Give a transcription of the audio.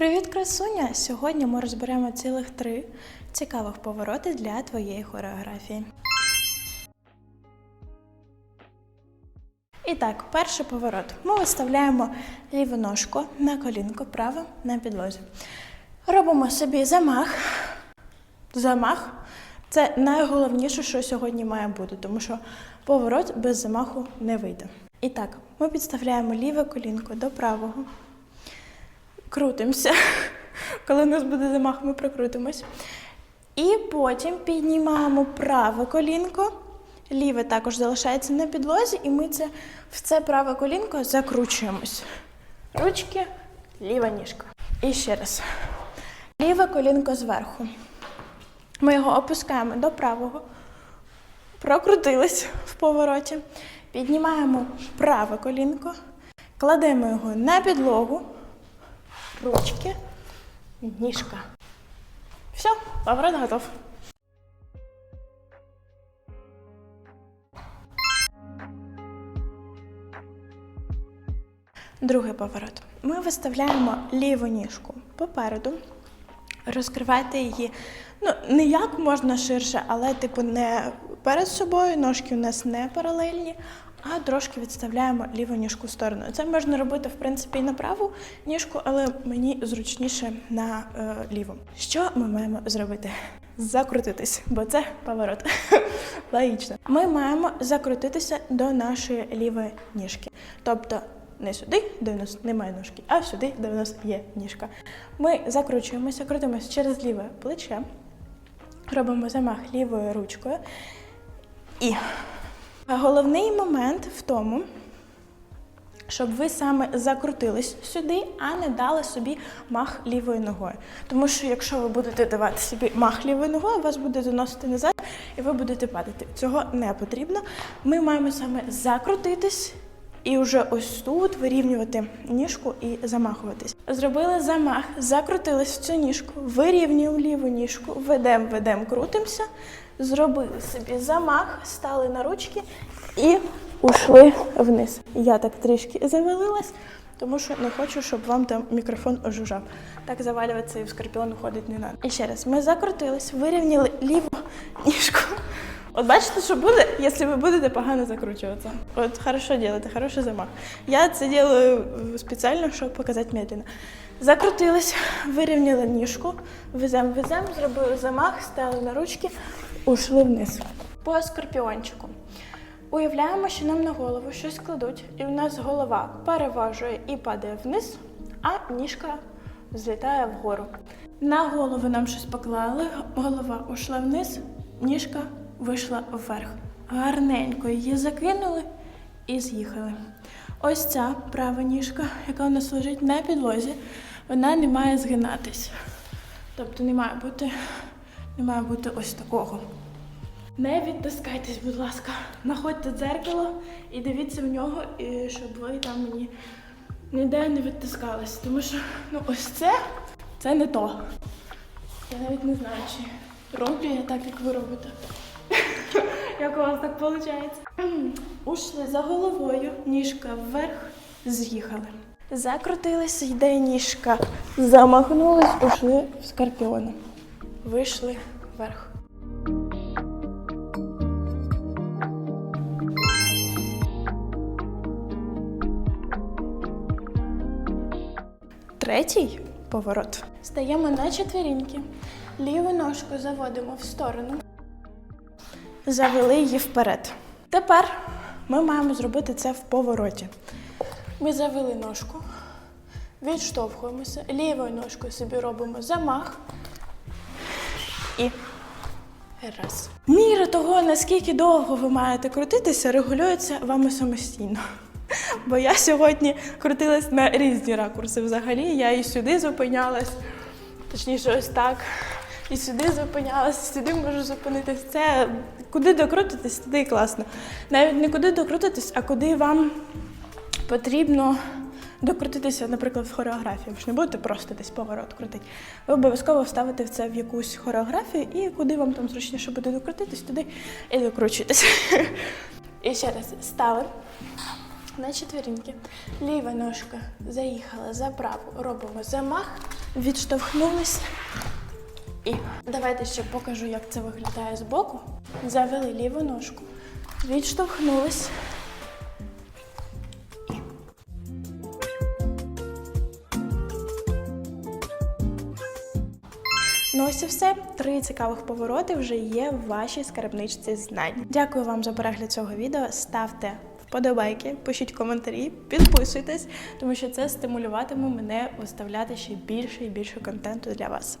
Привіт, красуня! Сьогодні ми розберемо цілих три цікавих повороти для твоєї хореографії. І так, перший поворот. Ми виставляємо ліву ножку на колінко, праву на підлозі. Робимо собі замах. Замах це найголовніше, що сьогодні має бути, тому що поворот без замаху не вийде. І так, ми підставляємо ліве колінко до правого. Крутимося. Коли у нас буде замах, ми прокрутимось. І потім піднімаємо праве колінко. Ліве також залишається на підлозі, і ми це, в це праве колінко закручуємось. Ручки, ліва ніжка. І ще раз. Ліве колінко зверху. Ми його опускаємо до правого, прокрутились в повороті. Піднімаємо праве колінко, кладемо його на підлогу, ручки, ніжка. Все, поворот готов. Другий поворот. Ми виставляємо ліву ніжку попереду, розкривайте її. Ну, не як можна ширше, але типу не перед собою, ножки у нас не паралельні, а трошки відставляємо ліву ніжку в сторону. Це можна робити, в принципі, і на праву ніжку, але мені зручніше на е, ліву. Що ми маємо зробити? Закрутитись, бо це поворот. Логічно. Ми маємо закрутитися до нашої лівої ніжки. Тобто не сюди, де в нас немає ножки, а сюди, де в нас є ніжка. Ми закручуємося, крутимося через ліве плече, робимо замах лівою ручкою. І головний момент в тому, щоб ви саме закрутились сюди, а не дали собі мах лівою ногою. Тому що якщо ви будете давати собі мах лівою ногою, вас буде заносити назад і ви будете падати. Цього не потрібно. Ми маємо саме закрутитись. І вже ось тут вирівнювати ніжку і замахуватись. Зробили замах, закрутились в цю ніжку, вирівнюємо ліву ніжку, ведемо, ведемо, крутимося. Зробили собі замах, стали на ручки і ушли вниз. Я так трішки завалилась, тому що не хочу, щоб вам там мікрофон ожужжав. Так завалюватися і в скорпіон уходить не треба. І ще раз, ми закрутились, вирівняли ліву ніжку. От бачите, що буде, якщо ви будете погано закручуватися. От хорошо робите, хороший замах. Я це роблю спеціально, щоб показати медленно. Закрутились, вирівняли ніжку, везем, везем, зробили замах, стали на ручки, ушли вниз. По скорпіончику. Уявляємо, що нам на голову щось кладуть, і у нас голова переважує і падає вниз, а ніжка злітає вгору. На голову нам щось поклали, голова ушла вниз, ніжка вийшла вверх. Гарненько її закинули і з'їхали. Ось ця права ніжка, яка у нас лежить на підлозі, вона не має згинатись. Тобто не має бути, не має бути ось такого. Не відтискайтесь, будь ласка. Находьте дзеркало і дивіться в нього, і щоб ви там мені ніде не відтискались. Тому що ну, ось це це не то. Я навіть не знаю, чи роблю я так, як ви робите. Як у вас так виходить? Ушли за головою, ніжка вверх, з'їхали. Закрутилися, йде ніжка, замахнулись, ушли в скорпіона. Вийшли вверх. Третій поворот. Стаємо на четвіріньки. Ліву ножку заводимо в сторону. Завели її вперед. Тепер ми маємо зробити це в повороті. Ми завели ножку, відштовхуємося, лівою ножкою собі робимо замах. І раз. Міра того, наскільки довго ви маєте крутитися, регулюється вами самостійно. Бо я сьогодні крутилась на різні ракурси взагалі. Я і сюди зупинялась, точніше, ось так. І сюди зупинялась, і сюди можу зупинитись. Це куди докрутитись, туди і класно. Навіть не куди докрутитись, а куди вам потрібно докрутитися, наприклад, в хореографії. Ви ж не будете просто десь поворот крутити. Ви обов'язково вставите це в якусь хореографію, і куди вам там зручніше буде докрутитись, туди і докручуйтесь. І ще раз стали на четвірінки. Ліва ножка заїхала за праву, робимо замах. відштовхнулись. І давайте ще покажу, як це виглядає збоку. Завели ліву ножку, відштовхнулись. Ну ось і все. Три цікавих повороти вже є в вашій скарбничці знань. Дякую вам за перегляд цього відео. Ставте вподобайки, пишіть коментарі, підписуйтесь, тому що це стимулюватиме мене виставляти ще більше і більше контенту для вас.